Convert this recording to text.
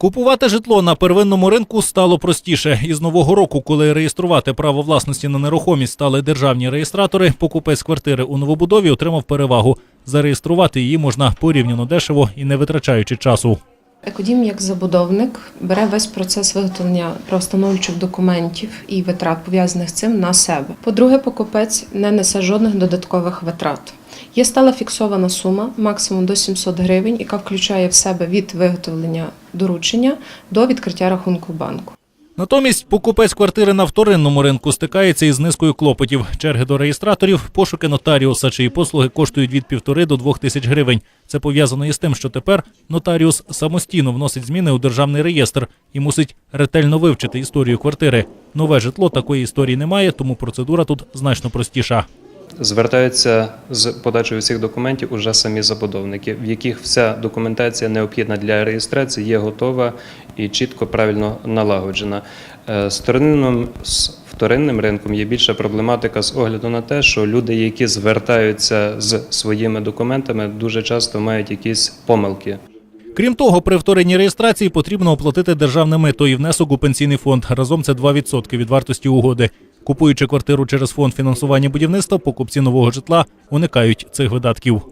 Купувати житло на первинному ринку стало простіше. Із нового року, коли реєструвати право власності на нерухомість стали державні реєстратори, покупець квартири у новобудові отримав перевагу. Зареєструвати її можна порівняно дешево і не витрачаючи часу. Екодім як забудовник бере весь процес виготовлення правостановчих документів і витрат пов'язаних з цим на себе. По-друге, покупець не несе жодних додаткових витрат. Є стала фіксована сума, максимум до 700 гривень, яка включає в себе від виготовлення доручення до відкриття рахунку банку. Натомість покупець квартири на вторинному ринку стикається із низкою клопотів. Черги до реєстраторів, пошуки нотаріуса, чиї послуги коштують від півтори до двох тисяч гривень. Це пов'язано із тим, що тепер нотаріус самостійно вносить зміни у державний реєстр і мусить ретельно вивчити історію квартири. Нове житло такої історії немає, тому процедура тут значно простіша. Звертаються з подачею всіх документів уже самі забудовники, в яких вся документація необхідна для реєстрації є готова і чітко правильно налагоджена. Е, З вторинним, з вторинним ринком є більша проблематика з огляду на те, що люди, які звертаються з своїми документами, дуже часто мають якісь помилки. Крім того, при вторинній реєстрації потрібно оплатити державне мито і внесок у пенсійний фонд. Разом це 2% від вартості угоди. Купуючи квартиру через фонд фінансування будівництва, покупці нового житла уникають цих видатків.